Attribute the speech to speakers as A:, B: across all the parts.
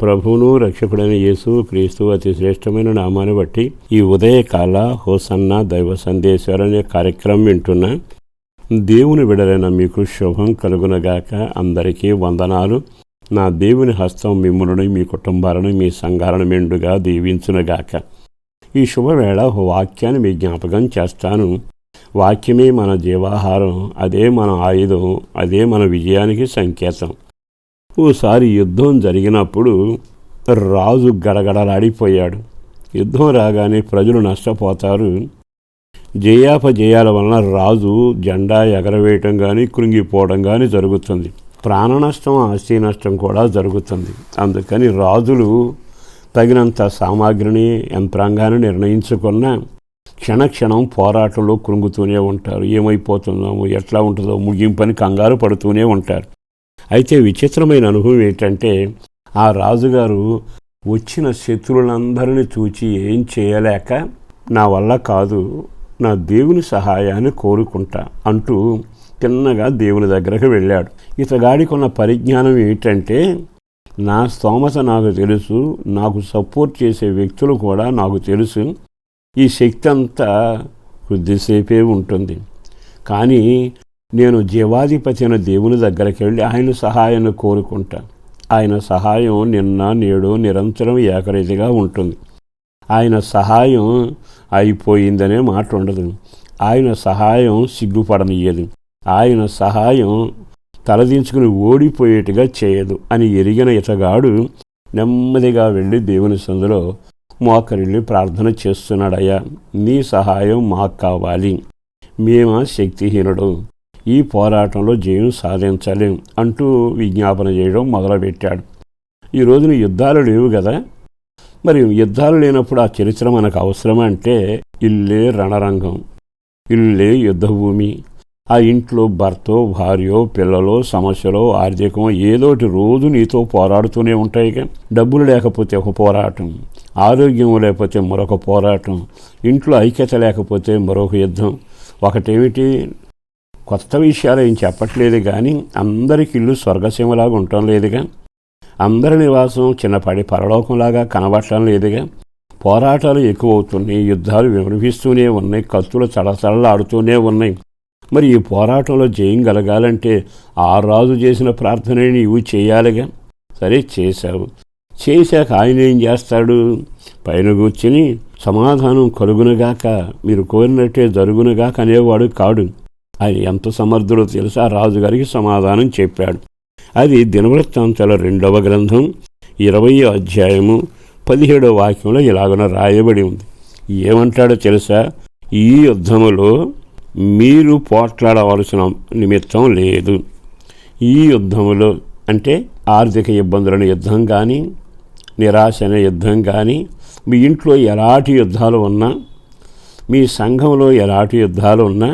A: ప్రభువును రక్షకుడైన యేసు క్రీస్తు అతి శ్రేష్టమైన నామాన్ని బట్టి ఈ ఉదయకాల హోసన్న దైవ సందేశాలు అనే కార్యక్రమం వింటున్నా దేవుని విడలైన మీకు శుభం కలుగునగాక అందరికీ వందనాలు. నా దేవుని హస్తం మిమ్మల్ని మీ కుటుంబాలను మీ సంఘాలను మెండుగా దీవించునగాక. ఈ శుభవేళ వాక్యాన్ని మీ జ్ఞాపకం చేస్తాను. వాక్యమే మన జీవాహారం అదే మన ఆయుధం అదే మన విజయానికి సంకేతం. ఓసారి యుద్ధం జరిగినప్పుడు రాజు గడగడలాడిపోయాడు. యుద్ధం రాగానే ప్రజలు నష్టపోతారు. జయాపజయాల వలన రాజు జెండా ఎగరవేయటం కానీ కృంగిపోవడం కానీ జరుగుతుంది. ప్రాణ నష్టం ఆస్తి నష్టం కూడా జరుగుతుంది. అందుకని రాజులు తగినంత సామాగ్రిని యంత్రాంగాన్ని నిర్ణయించుకున్న క్షణక్షణం పోరాటంలో కృంగుతూనే ఉంటారు. ఏమైపోతుందో ఎట్లా ఉంటుందో ముగింపని కంగారు పడుతూనే ఉంటారు. అయితే విచిత్రమైన అనుభవం ఏంటంటే ఆ రాజుగారు వచ్చిన శత్రువులందరినీ చూచి ఏం చేయలేక నా వల్ల కాదు నా దేవుని సహాయాన్ని కోరుకుంటా అంటూ తిన్నగా దేవుని దగ్గరకు వెళ్ళాడు. ఇతగాడికి ఉన్న పరిజ్ఞానం ఏంటంటే నా స్తోమత నాకు తెలుసు నాకు సపోర్ట్ చేసే వ్యక్తులు కూడా నాకు తెలుసు. ఈ శక్తి అంతా కొద్దిసేపే ఉంటుంది. కానీ నేను జీవాధిపతి అయిన దేవుని దగ్గరికి వెళ్ళి ఆయన సహాయాన్ని కోరుకుంటాను. ఆయన సహాయం నిన్న నేడు నిరంతరం ఏకరీతిగా ఉంటుంది. ఆయన సహాయం అయిపోయిందనే మాట ఉండదు. ఆయన సహాయం సిగ్గుపడనియ్యదు ఆయన సహాయం తలదించుకుని ఓడిపోయేట్టుగా చేయదు అని ఎరిగిన ఇతగాడు నెమ్మదిగా వెళ్ళి దేవుని సందులో మోకరిల్లి ప్రార్థన చేస్తున్నాడయ్యా నీ సహాయం మాకు కావాలి. మేమా శక్తిహీనుడు. ఈ పోరాటంలో జయం సాధించలేం అంటూ విజ్ఞాపన చేయడం మొదలుపెట్టాడు. ఈ రోజున యుద్ధాలు లేవు కదా మరి యుద్ధాలు లేనప్పుడు ఆ చరిత్ర మనకు అవసరం అంటే ఇల్లే రణరంగం ఇల్లే యుద్ధభూమి. ఆ ఇంట్లో భర్తో భార్యో పిల్లలో సమస్యలో ఆర్థికమో ఏదోటి రోజు నీతో పోరాడుతూనే ఉంటాయిగా డబ్బులు లేకపోతే ఒక పోరాటం ఆరోగ్యం లేకపోతే మరొక పోరాటం ఇంట్లో ఐక్యత లేకపోతే మరొక యుద్ధం. ఒకటేమిటి? కొత్త విషయాలు ఏం చెప్పట్లేదు కానీ అందరికి ఇల్లు స్వర్గసీమలాగా ఉండటం లేదుగా. అందరి నివాసం చిన్నపాటి పరలోకంలాగా కనబడటం లేదుగా. పోరాటాలు ఎక్కువ అవుతున్నాయి యుద్ధాలు వినిపిస్తూనే ఉన్నాయి కత్తులు చడచడలాడుతూనే ఉన్నాయి. మరి ఈ పోరాటంలో జయం కలగాలంటే ఆ రాజు చేసిన ప్రార్థన నీవు చేయాలిగా. సరే చేశావు. చేశాక ఆయన ఏం చేస్తాడు? పైన కూర్చుని సమాధానం కలుగునుగాక మీరు కోరినట్టే జరుగునుగాక అనేవాడు కాడు. అది ఎంత సమర్థుడో తెలుసా? రాజుగారికి సమాధానం చెప్పాడు. అది దినవృత్తాంతాల రెండవ గ్రంథం ఇరవై అధ్యాయము పదిహేడవ వాక్యంలో ఇలాగన రాయబడి ఉంది. ఏమంటాడో తెలుసా? ఈ యుద్ధములో మీరు పోట్లాడవలసిన నిమిత్తం లేదు. ఈ యుద్ధములో అంటే ఆర్థిక ఇబ్బందులను యుద్ధం కానీ నిరాశ అనే యుద్ధం కానీ మీ ఇంట్లో ఎలాంటి యుద్ధాలు ఉన్నా మీ సంఘంలో ఎలాంటి యుద్ధాలు ఉన్నా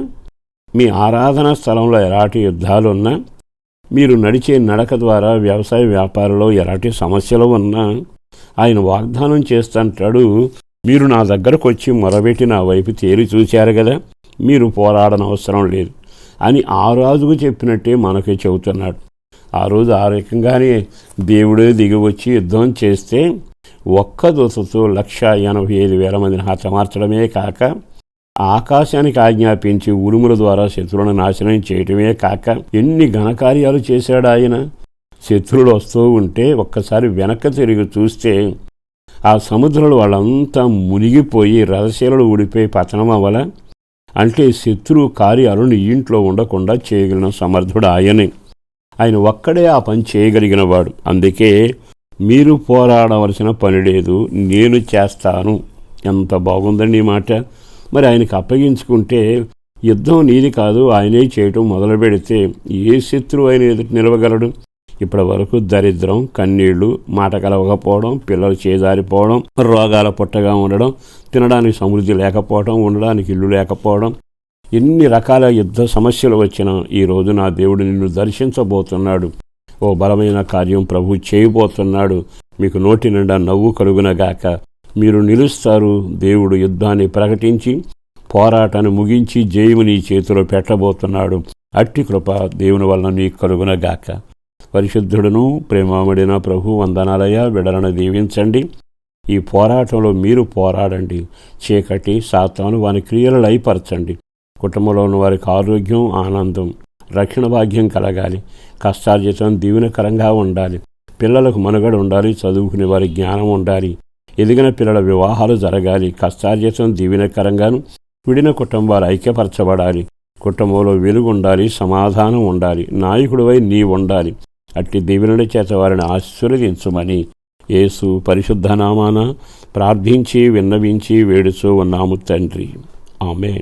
A: మీ ఆరాధనా స్థలంలో ఎలాంటి యుద్ధాలు ఉన్నా మీరు నడిచే నడక ద్వారా వ్యవసాయ వ్యాపారంలో ఎలాంటి సమస్యలు ఉన్నా ఆయన వాగ్దానం చేస్తుంటాడు మీరు నా దగ్గరకు వచ్చి మొరబెట్టి నా వైపు తేరి చూశారు కదా మీరు పోరాడనవసరం లేదు అని ఆ రాజుకు చెప్పినట్టే మనకి చెబుతున్నాడు. ఆ రోజు ఆ రకంగానే దేవుడే దిగి వచ్చి యుద్ధం చేస్తే ఒక్క దోసతో లక్ష ఎనభై ఐదు వేల మందిని హతమార్చడమే కాక ఆకాశానికి ఆజ్ఞాపించి ఉరుముల ద్వారా శత్రువులను నాశనం చేయటమే కాక ఎన్ని ఘనకార్యాలు చేశాడు ఆయన? శత్రువులు వస్తూ ఉంటే ఒక్కసారి వెనక తిరిగి చూస్తే ఆ సముద్రంలో వాళ్ళంతా మునిగిపోయి రథశీలలు ఊడిపోయి పతనం అవ్వాల? అంటే శత్రువు కార్యాలు నీ ఇంట్లో ఉండకుండా చేయగలిగిన సమర్థుడు ఆయనే. ఆయన ఒక్కడే ఆ పని చేయగలిగినవాడు. అందుకే మీరు పోరాడవలసిన పని లేదు నేను చేస్తాను. ఎంత బాగుందండి ఈ మాట. మరి ఆయనకు అప్పగించుకుంటే యుద్ధం నీది కాదు ఆయనే చేయటం మొదలు పెడితే ఏ శత్రువు ఆయన ఎదుటి నిలవగలడు? ఇప్పటి వరకు దరిద్రం కన్నీళ్ళు మాట కలవకపోవడం పిల్లలు చేదారిపోవడం రోగాల పుట్టగా ఉండడం తినడానికి సమృద్ధి లేకపోవడం ఉండడానికి ఇల్లు లేకపోవడం ఎన్ని రకాల యుద్ధ సమస్యలు వచ్చినా ఈ రోజు నా దేవుడు నిన్ను దర్శించబోతున్నాడు. ఓ బలమైన కార్యం ప్రభు చేయబోతున్నాడు. మీకు నోటి నిండా నవ్వు కలుగునగాక మీరు నిలుస్తారు దేవుడు యుద్ధాన్ని ప్రకటించి పోరాటాన్ని ముగించి జయము నీ చేతిలో పెట్టబోతున్నాడు. అట్టి కృప దేవుని వలన నీకు కలుగునగాక. పరిశుద్ధుడును ప్రేమామడిన ప్రభు వందనాలయ విడలను దీవించండి. ఈ పోరాటంలో మీరు పోరాడండి. చీకటి సాతాను వారి క్రియలు లయపరచండి. కుటుంబంలో ఉన్న వారికి ఆరోగ్యం ఆనందం రక్షణ భాగ్యం కలగాలి. కష్టార్జితం దీవెనకరంగా ఉండాలి. పిల్లలకు మనుగడ ఉండాలి. చదువుకునే వారి జ్ఞానం ఉండాలి. ఎదిగిన పిల్లల వివాహాలు జరగాలి. కష్టార్జితం దీవెనకరంగాను విడిన కుటుంబాలు ఐక్యపరచబడాలి. కుటుంబంలో వెలుగు ఉండాలి సమాధానం ఉండాలి. నాయకుడివై నీ ఉండాలి అట్టి దీవెనుడి చేత వారిని ఆశీర్వదించుమని యేసు పరిశుద్ధనామాన ప్రార్థించి విన్నవించి వేడుచూ ఉన్నాము తండ్రి. ఆమె